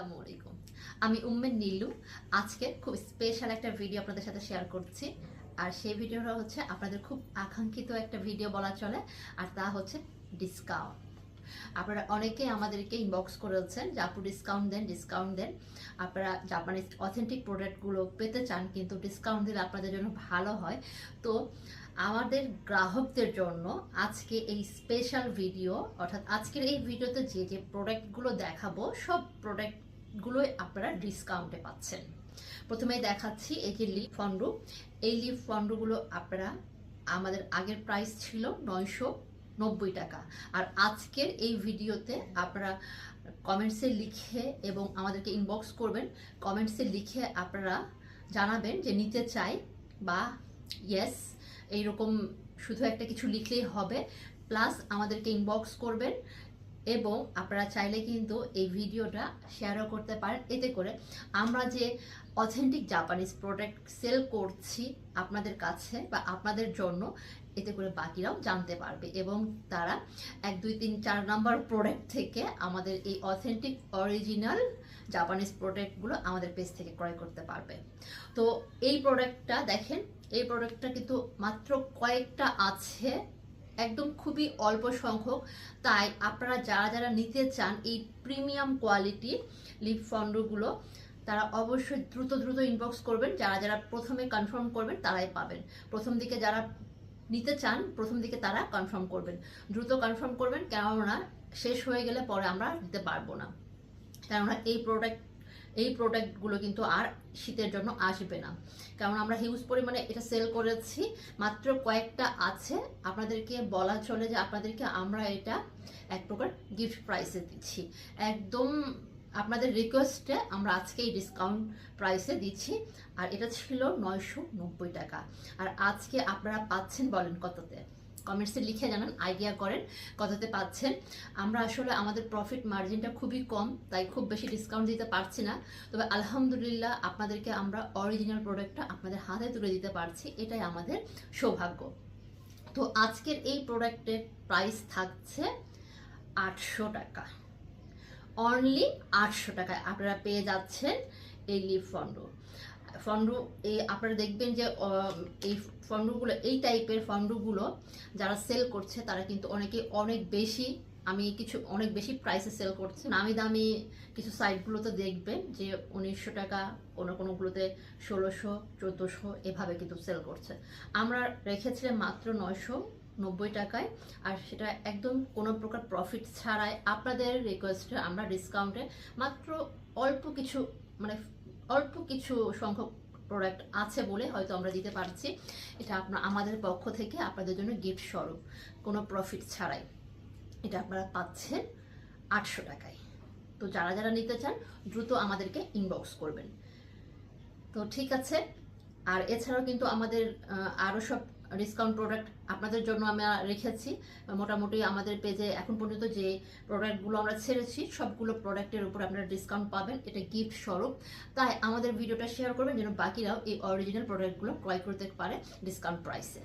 আসসালামু আলাইকুম। আমি উম্মেদ নীলু। আজকে খুব স্পেশাল একটা ভিডিও আপনাদের সাথে শেয়ার করছি। আর সেই ভিডিওটা হচ্ছে আপনাদের খুব আকাঙ্ক্ষিত একটা ভিডিও বলা চলে, আর তা হচ্ছে ডিসকাউন্ট আপনারা অনেকেই আমাদেরকে ইনবক্স করেছেন যে, আপু ডিসকাউন্ট দেন ডিসকাউন্ট দেন। আপনারা জাপানিজ অথেন্টিক প্রোডাক্টগুলো পেতে চান, কিন্তু ডিসকাউন্ট দিলে আপনাদের জন্য ভালো হয়। তো আমাদের গ্রাহকদের জন্য আজকে এই স্পেশাল ভিডিও অর্থাৎ আজকের এই ভিডিওতে যে যে প্রোডাক্টগুলো দেখাবো, সব প্রোডাক্টগুলোই আপনারা ডিসকাউন্টে পাচ্ছেন। প্রথমে দেখাচ্ছি এই যে লিপ ফন্ডু এই লিপ ফন্ডুগুলো আপনারা আমাদের আগের প্রাইস ছিল নয়শো নব্বই টাকা। আর আজকের এই ভিডিওতে আপনারা কমেন্টসে লিখে এবং আমাদেরকে ইনবক্স করবেন। কমেন্টসে লিখে আপনারা জানাবেন যে নিতে চাই বা ইয়েস এইরকম শুধু একটা কিছু লিখলেই হবে। প্লাস আমাদেরকে ইনবক্স করবেন এবং আপনারা চাইলে কিন্তু এই ভিডিওটা শেয়ারও করতে পারেন। এতে করে আমরা যে অথেন্টিক জাপানিজ প্রোডাক্ট সেল করছি আপনাদের কাছে বা আপনাদের জন্য, এতে করে বাকিরাও জানতে পারবে এবং তারা এক, দুই, তিন, চার নাম্বার প্রোডাক্ট থেকে আমাদের এই অথেন্টিক অরিজিনাল জাপানিজ প্রোডাক্টগুলো আমাদের পেজ থেকে ক্রয় করতে পারবে। তো এই প্রোডাক্টটা দেখেন, এই প্রোডাক্টটা কিন্তু মাত্র কয়েকটা আছে একদম খুবই অল্প সংখ্যক। তাই আপনারা যারা যারা নিতে চান এই প্রিমিয়াম কোয়ালিটি লিপ ফন্ডগুলো তারা অবশ্যই দ্রুত দ্রুত ইনবক্স করবেন। যারা যারা প্রথমে কনফার্ম করবেন, তারাই পাবেন। প্রথম দিকে যারা নিতে চান, প্রথম দিকে তারা কনফার্ম করবেন। দ্রুত কনফার্ম করবেন, কেননা শেষ হয়ে গেলে পরে আমরা দিতে পারব না। কেননা এই প্রোডাক্ট এই প্রোডাক্টগুলো কিন্তু আর শীতের জন্য আসবে না। কারণ আমরা হিউজ পরিমাণে এটা সেল করেছি, মাত্র কয়েকটা আছে। আপনাদেরকে বলা চলে যে আপনাদেরকে আমরা এটা এক প্রকার গিফট প্রাইসে দিচ্ছি। একদম আপনাদের রিকোয়েস্টে আমরা আজকে এই ডিসকাউন্ট প্রাইসে দিচ্ছি। আর এটা ছিল নয়শো নব্বই টাকা। আর আজকে আপনারা পাচ্ছেন বলেন কততে? কমেন্টসে লিখে জানান আইডিয়া করেন কততে পাচ্ছেন। আমরা আসলে আমাদের প্রফিট মার্জিনটা খুবই কম, তাই খুব বেশি ডিসকাউন্ট দিতে পারছি না। তবে আলহামদুলিল্লাহ আপনাদেরকে আমরা অরিজিনাল প্রোডাক্টটা আপনাদের হাতে তুলে দিতে পারছি, এটাই আমাদের সৌভাগ্য। তো আজকের এই প্রোডাক্টের প্রাইস থাকছে আটশো টাকা। অনলি আটশো টাকায় আপনারা পেয়ে যাচ্ছেন এই লিপ ফন্ডু ফন্ডু এই আপনারা দেখবেন যে এই ফন্ডুগুলো এই টাইপের ফন্ডুগুলো যারা সেল করছে, তারা কিন্তু অনেকে অনেক বেশি, আমি কিছু অনেক বেশি প্রাইসে সেল করছে। নামি দামি কিছু সাইটগুলোতে দেখবেন যে, উনিশশো টাকা, কোনো কোনোগুলোতে ষোলোশো, চোদ্দোশো এভাবে কিন্তু সেল করছে। আমরা রেখেছিলাম মাত্র নয়শো নব্বই টাকায়, আর সেটা একদম কোনো প্রকার প্রফিট ছাড়াই আপনাদের রিকোয়েস্টে আমরা ডিসকাউন্টে মাত্র অল্প কিছু মানে অল্প কিছু সংখ্যক প্রোডাক্ট আছে বলে হয়তো আমরা দিতে পারছি। এটা আপনার আমাদের পক্ষ থেকে আপনাদের জন্য গিফট স্বরূপ। কোনো প্রফিট ছাড়াই। এটা আপনারা পাচ্ছেন আটশো টাকায়। তো যারা যারা নিতে চান, দ্রুত আমাদেরকে ইনবক্স করবেন। তো ঠিক আছে। আর এছাড়াও কিন্তু আমাদের আরও সব ডিসকাউন্ট প্রোডাক্ট আপনাদের জন্য আমরা রেখেছি। মোটামুটি আমাদের পেজে এখন পর্যন্ত যে প্রোডাক্টগুলো আমরা ছেড়েছি, সবগুলো প্রোডাক্টের উপর আপনারা ডিসকাউন্ট পাবেন। এটা গিফট স্বরূপ। তাই আমাদের ভিডিওটা শেয়ার করবেন, যেন বাকিরাও এই অরিজিনাল প্রোডাক্টগুলো ক্রয় করতে পারে ডিসকাউন্ট প্রাইসে